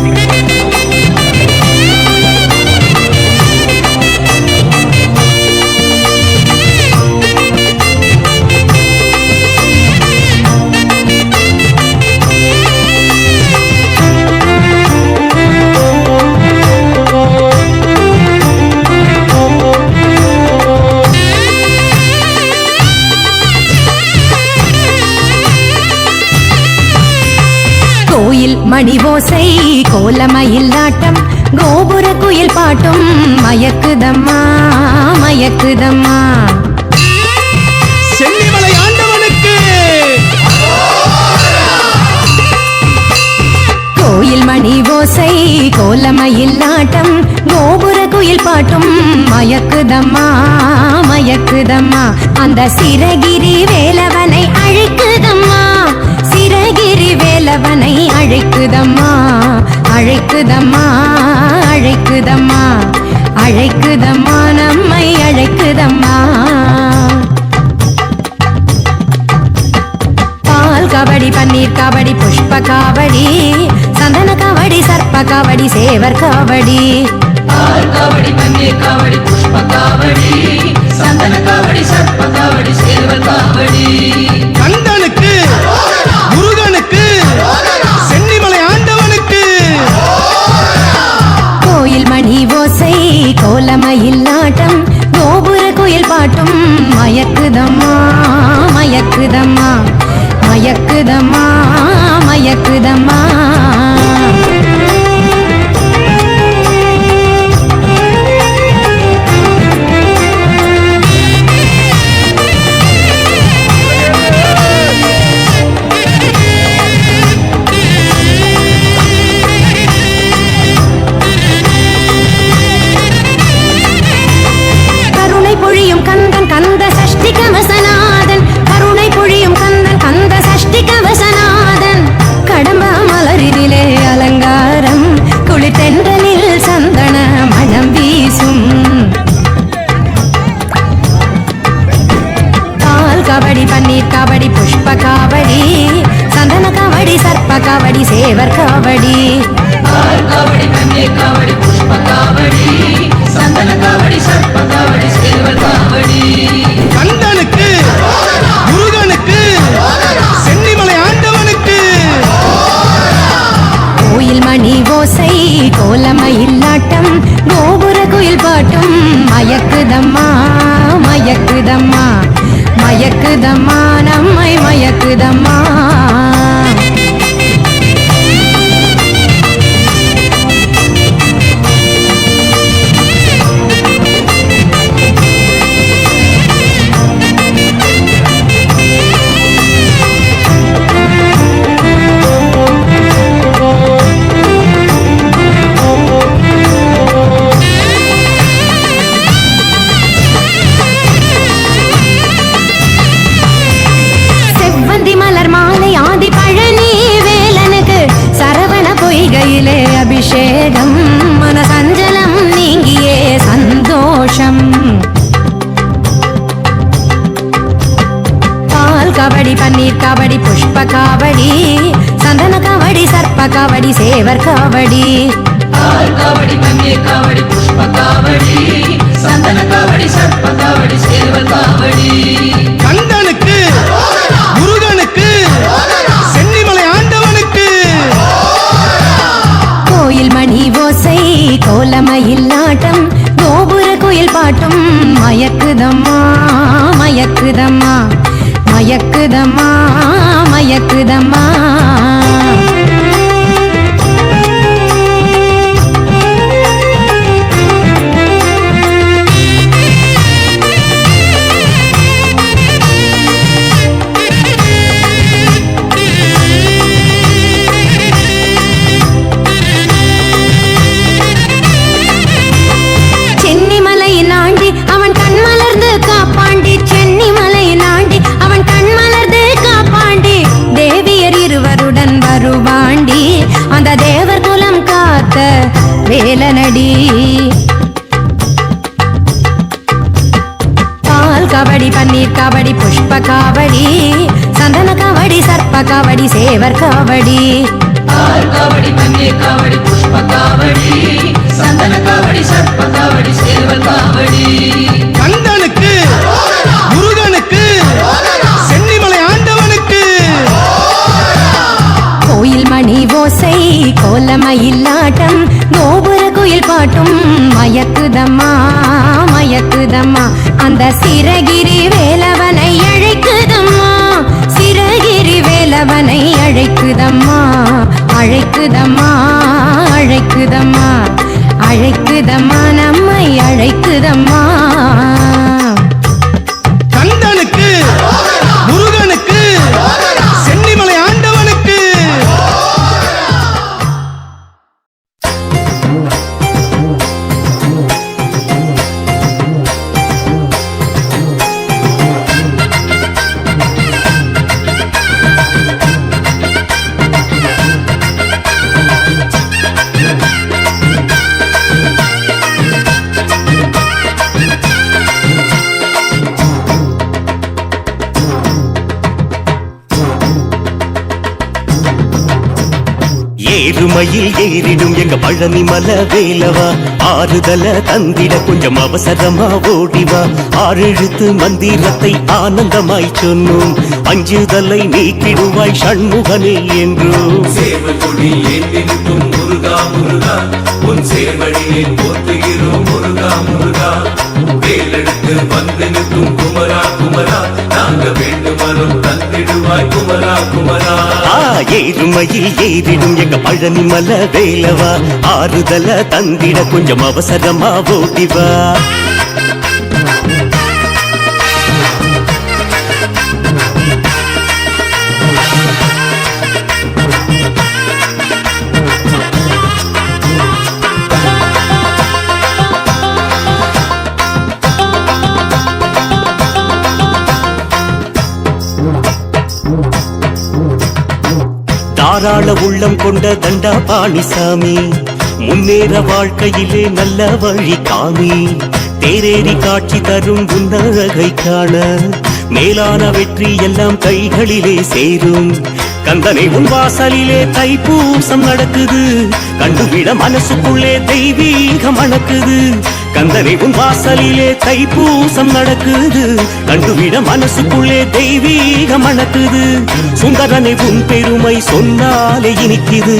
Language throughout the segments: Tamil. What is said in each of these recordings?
கோயில் கோலமயில் ஆட்டம் கோபுர குயில் பாட்டும். மயக்குதம்மா மயக்குதம்மா. சென்னிமலை ஆண்டவனுக்கு. கோயில் மணி ஓசை கோலமயில் ஆட்டம் கோபுர குயில் பாட்டும். மயக்குதம்மா மயக்குதம்மா. அந்த சிறகிரி வேலவனை அழைக்குதம்மா. சிறகிரி வேலவனை அழைக்குதம்மா. அழைக்குதம்மா அழைக்குதம்மா. அழைக்குதம்மா நம்மை அழைக்குதம்மா. பால் கபடி பன்னீர் கபடி புஷ்ப காவடி சந்தன காவடி சர்ப்ப காவடி சேவர் காவடி பால் காவடி பன்னீர் காவடி புஷ்ப காவடி சந்தன காவடி சர்ப்ப காவடி சேவல் காவடி மயக்குதம்மா மயக்குதம்மா. மயக்குதம்மா நம்மை மயக்குதம்மா. காவடி. காவடி பால் காவடி புஷ்ப காவடி சந்தன காவடி சர்ப்ப காவடி சேவல் காவடி கந்தனுக்கு முருகனுக்கு சென்னிமலை ஆண்டவனுக்கு. கோயில் மணி ஓசை கோலமயில் ஆட்டம் கோபுர கோயில் பாட்டும் மயக்குதம்மா மயக்குதம்மா மயக்குதம்மா மயக்குதம்மா. வேலனடி. பால் கபடி பன்னீர் கபடி புஷ்ப காவடி சந்தன காவடி சர்ப்ப காவடி சேவர் காவடி. பால் புஷ்ப காவடி சந்தன காவடி சர்ப்ப காவடி சேவர் காவடி. குயில் பாட்டும் மயக்குதம்மா மயக்குதம்மா. அந்த சிறகிரி வேலவனை அழைக்குதம்மா. சிறகிரி வேலவனை அழைக்குதம்மா. அழைக்குதம்மா அழைக்குதம்மா அழைக்குதம்மா. ஏறுமையில் ஏறிடும் எங்க பழனி மல வேலவா ஆறுதல தந்திட கொஞ்சம் அவசரமா ஓடிவா ஆறெழுத்து மந்திரத்தை ஆனந்தமாய் சொன்னோம். அஞ்சுதலை நீக்கிடுவாய் சண்முகனே என்றும். முருகா முருகா. உன் போற்றுகிறோம் முருகா முருகா. வேலெடுத்து வந்து நிற்கும் குமரா குமரா. நாங்க வேண்டும் வரும் குமரா குமரா. ஆ ஏறுமையில் ஏறிடும் எங்க பழனி மல வேலவா. ஆறுதல தந்திட கொஞ்சம் அவசரமா ஓட்டிவா. தாராள உள்ளம் கொண்ட தண்டா பாணிசாமி. முன்னேற வாழ்க்கையிலே நல்ல வழி காமி தேரேறி காட்சி தரும் குந்தழகை காண. மேலான வெற்றி எல்லாம் கைகளிலே சேரும். கந்தனை உன் வாசலிலே தைப்பூசம் நடக்குது. கண்டுவிட மனசுக்குள்ளே தெய்வீகம் அணக்குது கந்தனை உன் வாசலிலே தைப்பூசம் நடக்குது. கண்டுவிட மனசுக்குள்ளே தெய்வீகம் அணக்குது. சுந்தரனை உன் பெருமை சொன்னாலே இனிக்குது.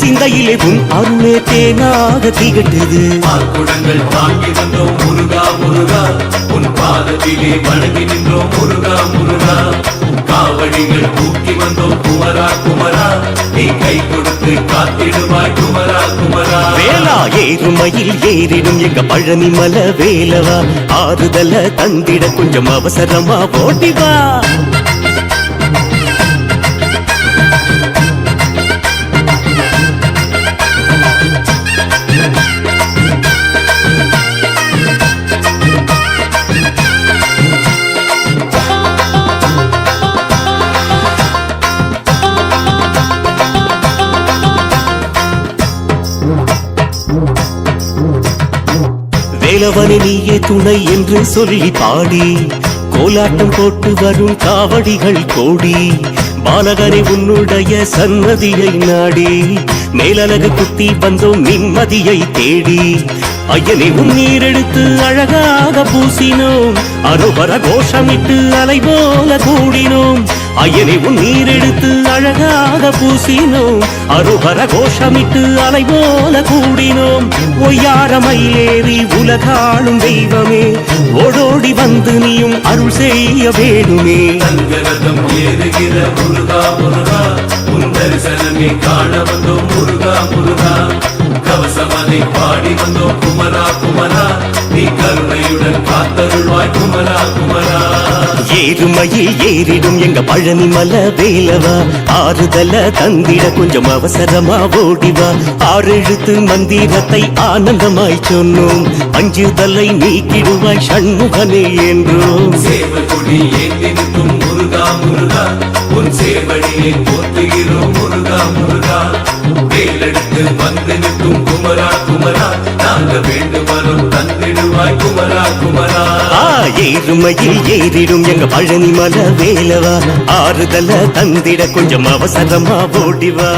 சிந்தையிலே உன் அருளே தேனாக திகட்டுது. குடங்கள் தாங்கி வந்தோம் முருகா முருகா. உன் பாதத்திலே வணங்கி நின்றோம் முருகா முருகா. காவடிகள் தூக்கி வந்தோம் குமரா குமரா. நீ கை கொடுத்து காத்திடுவாய் குமரா குமரா. வேளா ஏறுமையில் ஏறிடும் எங்க பழனி மல வேலவா? ஆறுதல தந்திட கொஞ்சம் அவசரமா போட்டிவா வேலவனை நீயே துணை என்று சொல்லி பாடி. கோலாட்டம் போட்டு வரும் காவடிகள் கோடி. பாலகனை உன்னுடைய சன்னதியை நாடி. மேலழகு குத்தி வந்தோம் நிம்மதியை தேடி. ஐயனை உன் நீரெடுத்து அழகாக பூசினோம். அரோபர கோஷமிட்டு அலை போல கூடினோம். அயனை உன் நீரெடுத்து அழகாக பூசினோம். அருபர கோஷமிட்டு அலை போல கூடினோம். ஒய்யார மயிலேறி உலகாளும் தெய்வமே. ஓடோடி வந்து நீயும் அருள் செய்ய வேணுமே. தங்கரதம் ஏறுகிற முருகா முருகா. உன் தரிசனமே காண வந்தோம் முருகா முருகா. கவசமதை பாடி வந்தோம். குமரா குமரா நீ கருணையுடன் காத்தருள்வாய். குமரா குமரா. ஏறுமையில் ஏறிடும் எங்க பழனி மல வேலவா. ஆறுதல தந்திட கொஞ்சம் அவசரமா ஓடிவா ஆறெழுத்து மந்திரத்தை ஆனந்தமாய் சொன்னோம். அஞ்சுதலை நீக்கிடுவாய் ஷண்முகனே என்றோம். ஏந்தி நிற்கும் முருகா முருகா. உன் சேவடியை போற்றுகிறோம் முருகா முருகா. வேலெடுத்து வந்து குமரா நாங்க தந்திடுவாய் குமரா குமரா. ஏறுமையில் ஏறிடும் எங்க பழனி மல வேலவா? ஆறுதல தந்திட கொஞ்சம் அவசரமா ஓடிவா.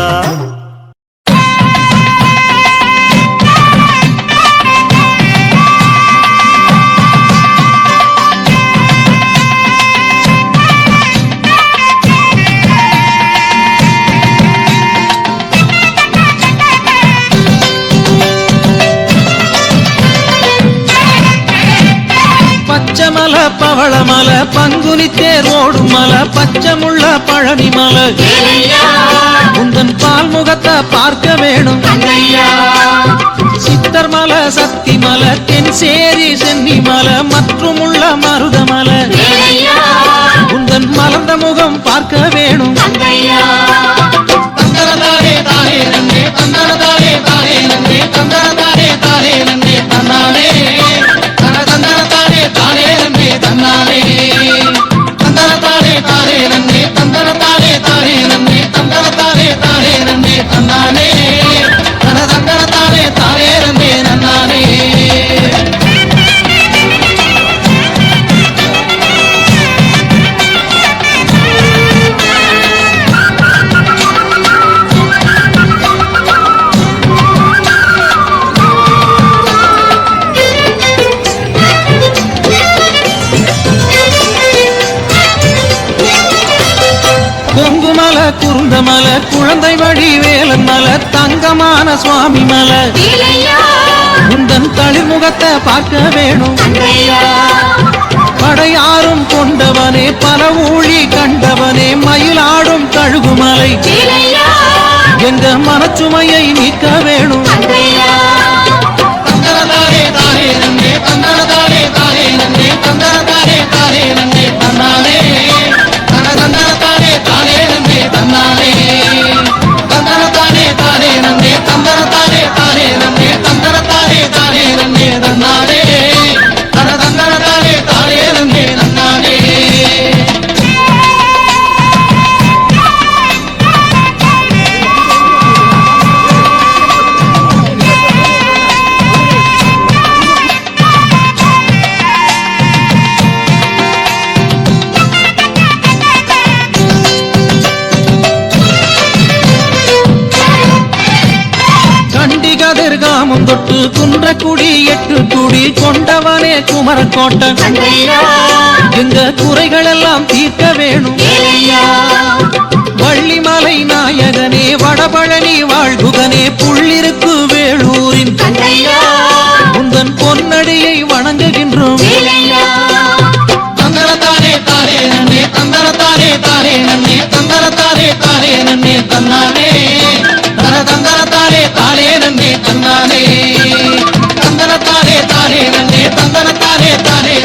பவளமல பங்குனி தேர் ஓடும் மல பச்சமுள்ள பழனி மலை. உந்தன் பால் முகத்தை பார்க்க வேணும். சித்தர் மல சக்தி மல தென்சேரி சென்னி மல மற்றும் உள்ள மருதமல உந்தன் மலர்ந்த முகம் பார்க்க வேணும். கொங்குமல குருந்தமல குழந்தை வழி வேலன் மல தங்கமான சுவாமி மல. உந்தன் தளிர்முகத்தை பார்க்க வேணும். படையாரும் கொண்டவனே பல ஊழி கண்டவனே மயிலாடும் கழுகுமலை. எங்க மனச்சுமையை நீக்க வேணும். தந்தரதாரே தாரே நன்னே தந்தரதாரே தாரே நன்னே தந்தரதாரே தாரே நன்னே தொட்டு குன்றக்குடி எட்டு குடி கொண்டவனே குமரக்கோட்டன். எங்க குறைகள் எல்லாம் தீர்க்க வேணும். வள்ளிமலை நாயகனே வடபழனி வாழ்குகனே புள்ளிருக்கு வேளூரின் உந்தன் பொன்னடியை வணங்குகின்றோம். தந்தரத்தாரே தாரே நன்னே தாரே நன்னே தந்தரத்தாரே தாரே நன்னே தன்னானே. தாரே நன்னே நன்னே தந்தரத்தாரே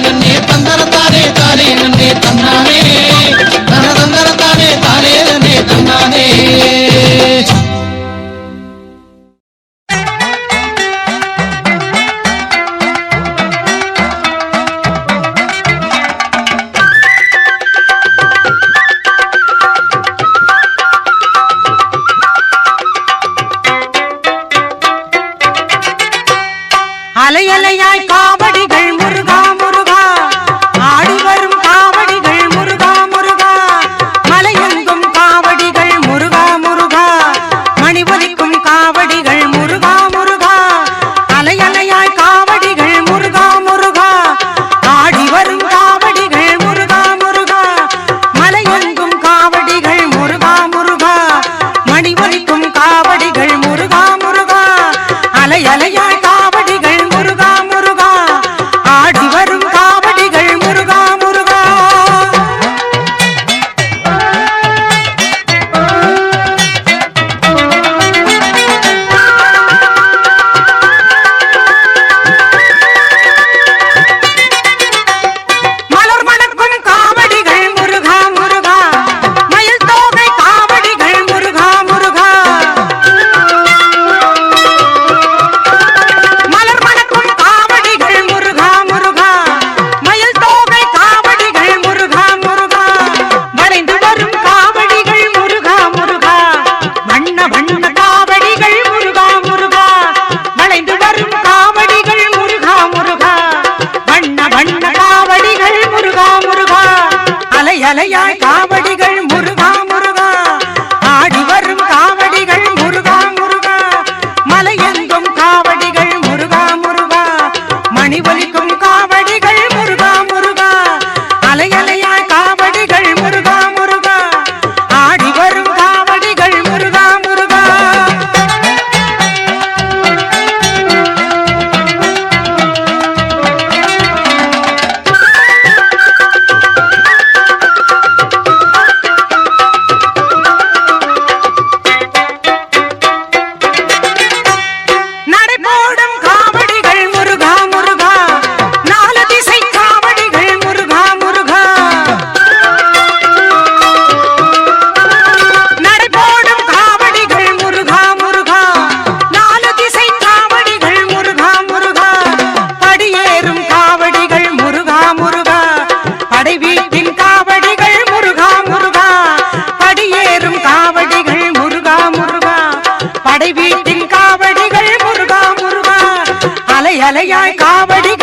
அலையாய் காவடி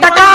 tá calado.